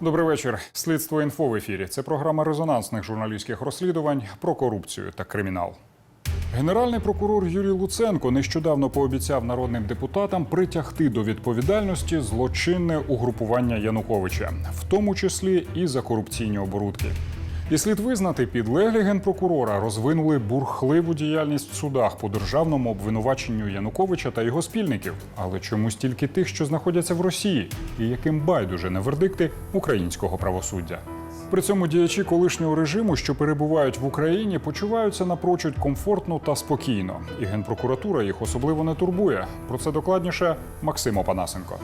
Добрий вечір. Слідство інфо в ефірі. Це програма резонансних журналістських розслідувань про корупцію та кримінал. Генеральний прокурор Юрій Луценко нещодавно пообіцяв народним депутатам притягти до відповідальності злочинне угрупування Януковича, в тому числі і за корупційні оборудки. І слід визнати, підлеглі генпрокурора розвинули бурхливу діяльність в судах по державному обвинуваченню Януковича та його спільників. Але чомусь тільки тих, що знаходяться в Росії, і яким байдуже на вердикти українського правосуддя. При цьому діячі колишнього режиму, що перебувають в Україні, почуваються напрочуд комфортно та спокійно. І генпрокуратура їх особливо не турбує. Про це докладніше Максим Опанасенко.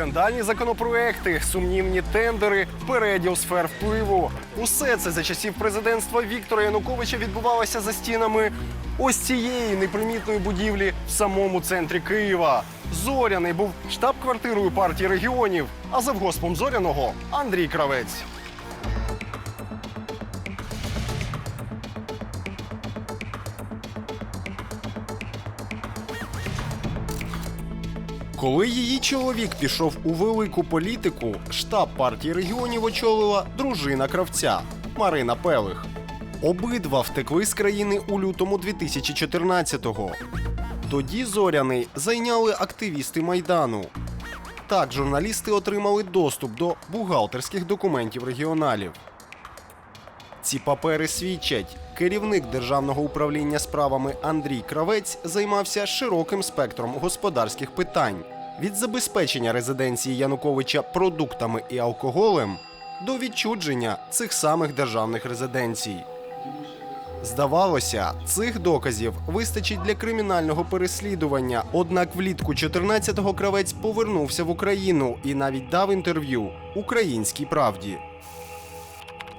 Скандальні законопроекти, сумнівні тендери, переділ сфер впливу. Усе це за часів президентства Віктора Януковича відбувалося за стінами ось цієї непримітної будівлі в самому центрі Києва. Зоряний був штаб-квартирою партії регіонів, а завгоспом Зоряного Андрій Кравець. Коли її чоловік пішов у велику політику, штаб партії регіонів очолила дружина кравця Марина Пелих. Обидва втекли з країни у лютому 2014-го. Тоді зоряний зайняли активісти майдану. Так, журналісти отримали доступ до бухгалтерських документів регіоналів. Ці папери свідчать, керівник державного управління справами Андрій Кравець займався широким спектром господарських питань від забезпечення резиденції Януковича продуктами і алкоголем до відчудження цих самих державних резиденцій. Здавалося, цих доказів вистачить для кримінального переслідування. Однак влітку 14-го кравець повернувся в Україну і навіть дав інтерв'ю Українській правді.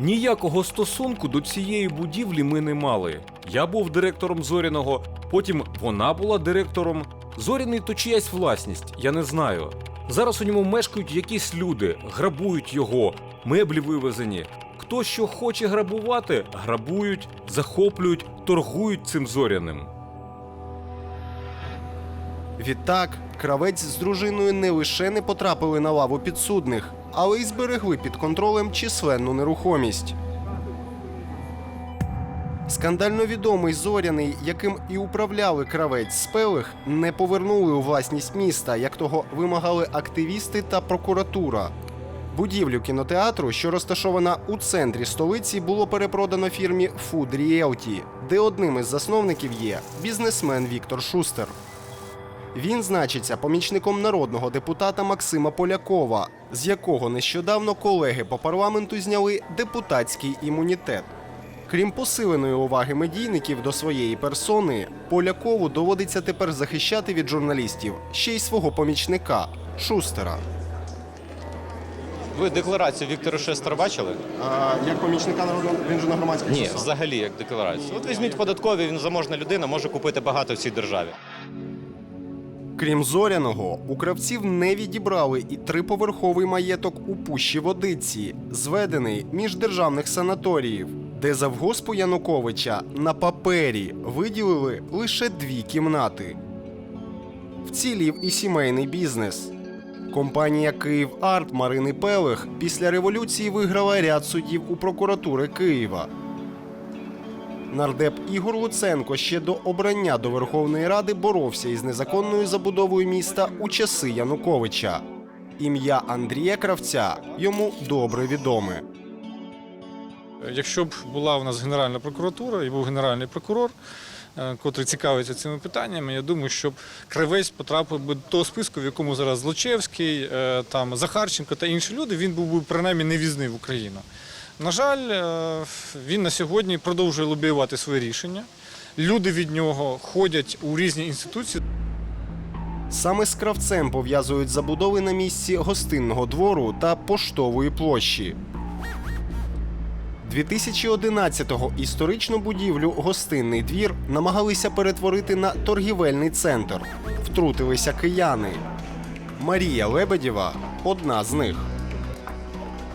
Ніякого стосунку до цієї будівлі ми не мали. Я був директором Зоряного, потім вона була директором. Зоряний то чиясь власність, я не знаю. Зараз у ньому мешкають якісь люди, грабують його, меблі вивезені. Хто що хоче грабувати, грабують, захоплюють, торгують цим зоряним. Відтак, кравець з дружиною не лише не потрапили на лаву підсудних, але й зберегли під контролем численну нерухомість. Скандально відомий зоряний, яким і управляли кравець спелих, не повернули у власність міста, як того вимагали активісти та прокуратура. Будівлю кінотеатру, що розташована у центрі столиці, було перепродано фірмі Food Realty, де одним із засновників є бізнесмен Віктор Шустер. Він значиться помічником народного депутата Максима Полякова, з якого нещодавно колеги по парламенту зняли депутатський імунітет. Крім посиленої уваги медійників до своєї персони, Полякову доводиться тепер захищати від журналістів ще й свого помічника Шустера. Ви декларацію Віктора Шестера бачили? А, як помічника народного він же на громадських Ні, взагалі як декларацію. От візьміть податкові, він заможна людина, може купити багато в цій державі. Крім зоряного, у кравців не відібрали і триповерховий маєток у пущі водиці, зведений між державних санаторіїв, де завгоспу Януковича на папері виділили лише дві кімнати. Вцілів і сімейний бізнес. Компанія Київ Арт Марини Пелих після революції виграла ряд судів у прокуратури Києва. Нардеп Ігор Луценко ще до обрання до Верховної Ради боровся із незаконною забудовою міста у часи Януковича. Ім'я Андрія Кравця йому добре відоме. Якщо б була у нас Генеральна прокуратура і був генеральний прокурор, е, котрий цікавиться цими питаннями, я думаю, що Кривець потрапив би до того списку, в якому зараз Злочевський, е, там Захарченко та інші люди, він був би принаймні невізний в Україну. На жаль, е, він на сьогодні продовжує лобіювати своє рішення. Люди від нього ходять у різні інституції. Саме з кравцем пов'язують забудови на місці гостинного двору та поштової площі. 2011-го історичну будівлю Гостинний двір намагалися перетворити на торгівельний центр. Втрутилися кияни. Марія Лебедєва одна з них.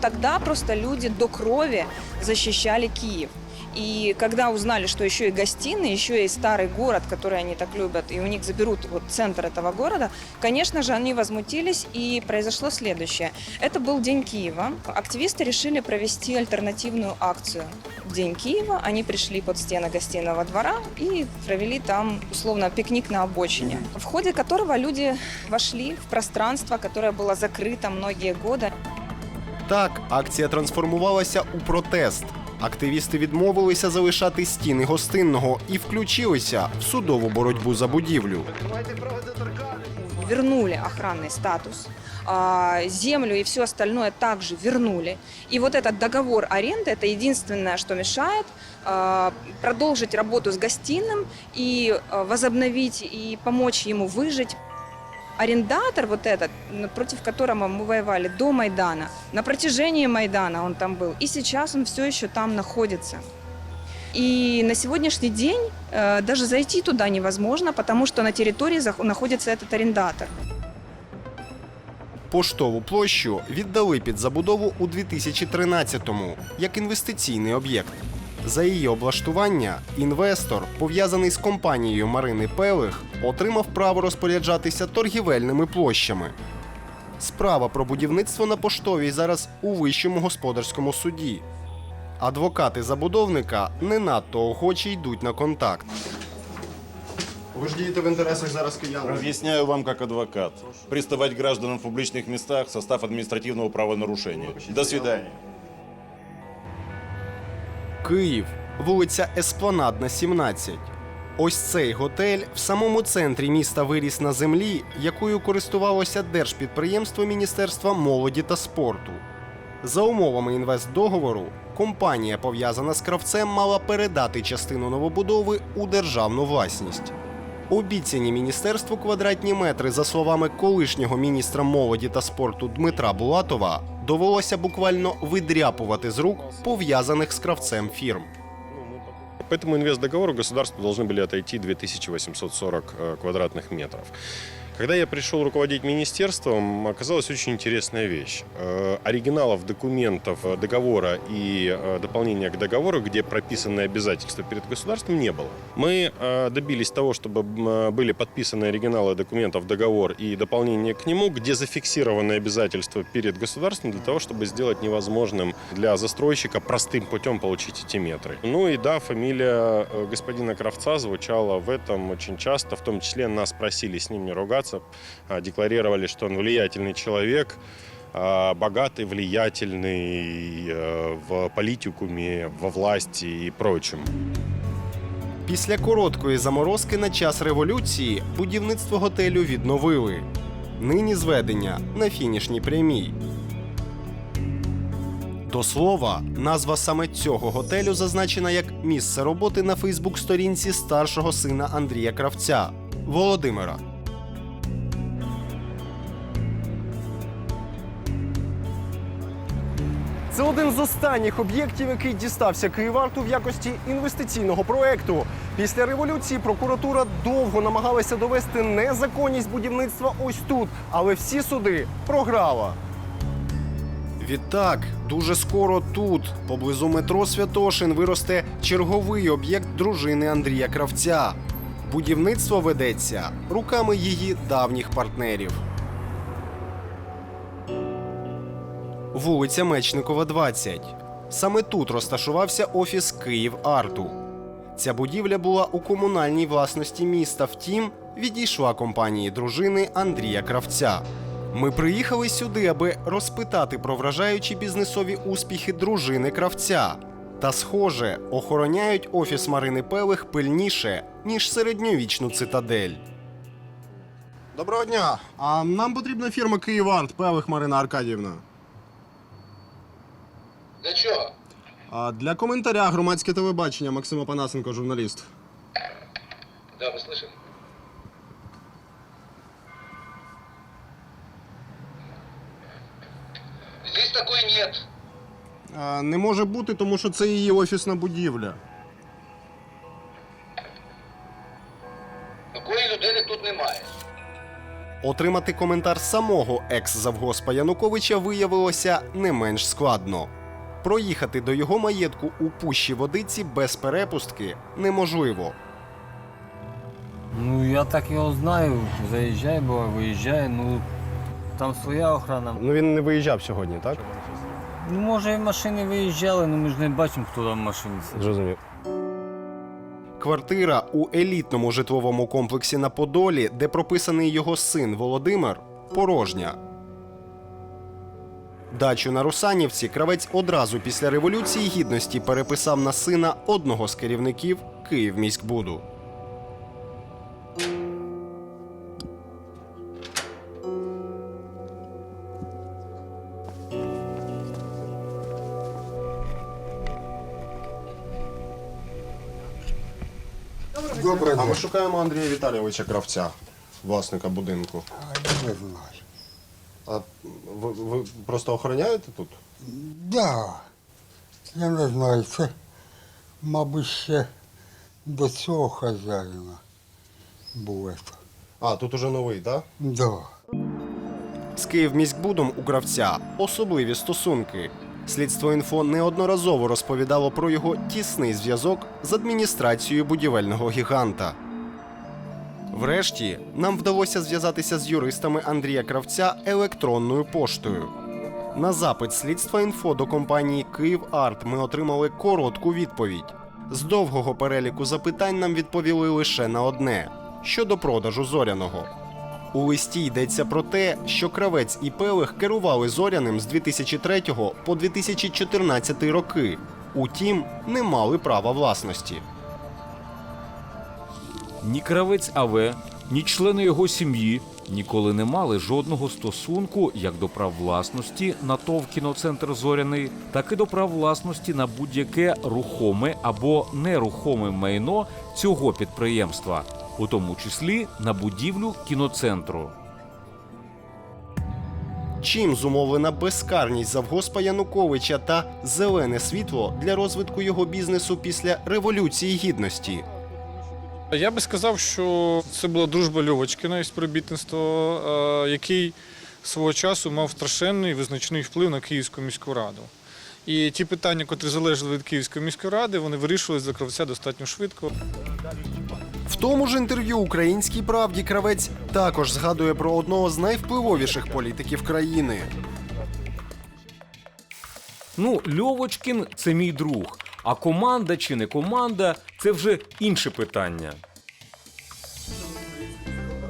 Тогда просто люди до крови защищали Киев. И когда узнали, что еще и гостиные, еще и старый город, который они так любят, и у них заберут вот центр этого города, конечно же, они возмутились, и произошло следующее. Это был День Киева. Активисты решили провести альтернативную акцию. В День Киева они пришли под стены гостиного двора и провели там, условно, пикник на обочине, в ходе которого люди вошли в пространство, которое было закрыто многие годы. Так, акція трансформувалася у протест. Активісти відмовилися залишати стіни гостинного і включилися в судову боротьбу за будівлю. вернули охранный статус, а, землю и все остальное также вернули. И вот этот договор аренды – это единственное, что мешает а, продолжить работу с гостиным и а, возобновить и помочь ему выжить. Арендатор вот этот, м, против которого мы воевали до Майдана, на протяжении Майдана он там был, и сейчас он все еще там находится. И на сегодняшний день э, даже зайти туда невозможно, потому что на территории зах- находится этот арендатор. Поштову площу віддали під забудову у 2013-му як інвестиційний об'єкт. За її облаштування інвестор, пов'язаний з компанією Марини Пелих, отримав право розпоряджатися торгівельними площами. Справа про будівництво на поштовій зараз у вищому господарському суді. Адвокати забудовника не надто охоче йдуть на контакт. Ви ж дієте в інтересах зараз киян. Разъясняю вам как адвокат. Приставать гражданам в публичных местах – состав административного правонарушения. До свидания. Київ, вулиця Еспланадна, 17. Ось цей готель в самому центрі міста виріс на землі, якою користувалося держпідприємство Міністерства молоді та спорту. За умовами інвестдоговору, компанія, пов'язана з кравцем, мала передати частину новобудови у державну власність. Обіцяні міністерству квадратні метри, за словами колишнього міністра молоді та спорту Дмитра Булатова, довелося буквально видряпувати з рук пов'язаних з кравцем фірм. По этому инвестдоговору государству должны были отойти 2840 э, квадратных метров. Когда я пришел руководить министерством, оказалась очень интересная вещь. Э, Оригиналов документов э, договора и э, дополнения к договору, где прописаны обязательства перед государством, не было. Мы добились того, чтобы были подписаны оригиналы документов, договор и дополнение к нему, где зафиксированы обязательства перед государством для того, чтобы сделать невозможным для застройщика простым путем получить эти метры. Ну и да, фамилия господина Кравца звучала в этом очень часто, в том числе нас просили с ним не ругаться, а, декларировали, что он влиятельный человек, а, богатый, влиятельный э, в политикуме, во власти и прочем. Після короткої заморозки на час революції будівництво готелю відновили. Нині зведення на фінішній прямій. До слова, назва саме цього готелю зазначена як місце роботи на Фейсбук-сторінці старшого сина Андрія Кравця Володимира. Один з останніх об'єктів, який дістався Київарту в якості інвестиційного проекту. Після революції прокуратура довго намагалася довести незаконність будівництва ось тут, але всі суди програла. Відтак, дуже скоро тут, поблизу метро Святошин, виросте черговий об'єкт дружини Андрія Кравця. Будівництво ведеться руками її давніх партнерів. Вулиця Мечникова, 20. Саме тут розташувався офіс Київ Арту. Ця будівля була у комунальній власності міста, втім, відійшла компанії дружини Андрія Кравця. Ми приїхали сюди, аби розпитати про вражаючі бізнесові успіхи дружини кравця. Та, схоже, охороняють офіс Марини Пелих пильніше, ніж середньовічну цитадель. Доброго дня. А нам потрібна фірма Київарт, Певих Марина Аркадіївна. Для чого? А для коментаря громадське телебачення Максима Панасенко, журналіст. Да, вы слышали? Здесь такой нет. А, не може бути, тому що це її офісна будівля. Такої людини тут немає. Отримати коментар самого екс-завгоспа Януковича виявилося не менш складно. Проїхати до його маєтку у пущі водиці без перепустки неможливо. Ну, я так його знаю. Заїжджає, буває, виїжджає. Ну, там своя охрана. Ну він не виїжджав сьогодні, так? Ну, може, і машини виїжджали, але ми ж не бачимо, хто там в машині. Зрозумів. Квартира у елітному житловому комплексі на Подолі, де прописаний його син Володимир, порожня. Дачу на Русанівці кравець одразу після революції гідності переписав на сина одного з керівників Київміськбуду. Добре. А ми шукаємо Андрія Віталійовича Кравця, власника будинку. Не знаю. А ви, ви просто охороняєте тут? Да. Я не знаю, це, мабуть, ще до цього хазяїна це. А, тут уже новий, так? Да. З Київміськбудом у кравця особливі стосунки. Слідство інфо неодноразово розповідало про його тісний зв'язок з адміністрацією будівельного гіганта. Врешті нам вдалося зв'язатися з юристами Андрія Кравця електронною поштою. На запит слідства інфо до компанії «Київарт» ми отримали коротку відповідь. З довгого переліку запитань нам відповіли лише на одне щодо продажу зоряного. У листі йдеться про те, що кравець і пелих керували зоряним з 2003 по 2014 роки. Утім, не мали права власності. Ні кравець АВ, ні члени його сім'ї ніколи не мали жодного стосунку як до прав власності на ТОВ кіноцентр Зоряний, так і до прав власності на будь-яке рухоме або нерухоме майно цього підприємства, у тому числі на будівлю кіноцентру. Чим зумовлена безкарність завгоспа Януковича та зелене світло для розвитку його бізнесу після революції гідності? Я би сказав, що це була дружба Льовочкина і співробітництво, е, який свого часу мав страшенний визначний вплив на Київську міську раду. І ті питання, котрі залежали від Київської міської ради, вони вирішувалися за кравця достатньо швидко. В тому ж інтерв'ю Українській правді кравець також згадує про одного з найвпливовіших політиків країни. Ну, Льовочкін це мій друг. А команда чи не команда це вже інше питання.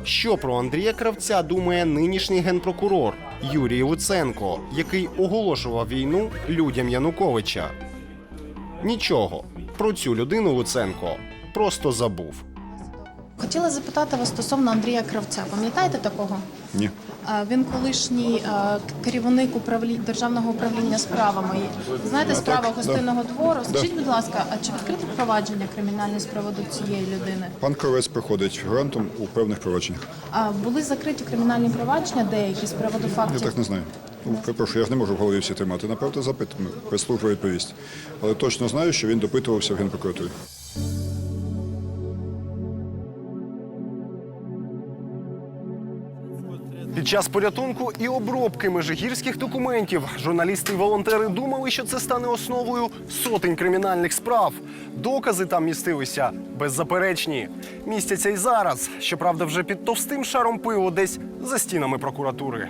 Що про Андрія Кравця думає нинішній генпрокурор Юрій Луценко, який оголошував війну людям Януковича? Нічого про цю людину Луценко просто забув. Хотіла запитати вас стосовно Андрія Кравця. Пам'ятаєте такого? Ні. Він колишній керівник управління державного управління справами. Знаєте, справа гостинного двору. Скажіть, будь ласка, а чи відкрите провадження кримінальне з приводу цієї людини? Пан Кравець проходить фігурантом у певних провадженнях. А були закриті кримінальні провадження деякі з приводу Я так не знаю. Ну, перепрошую, я ж не можу в голові всі тримати. Напевно, запитами. Прес-служба відповість. Але точно знаю, що він допитувався в генпрокуратурі. Під час порятунку і обробки межигірських документів журналісти і волонтери думали, що це стане основою сотень кримінальних справ. Докази там містилися беззаперечні. Містяться й зараз, щоправда, вже під товстим шаром пиву десь за стінами прокуратури.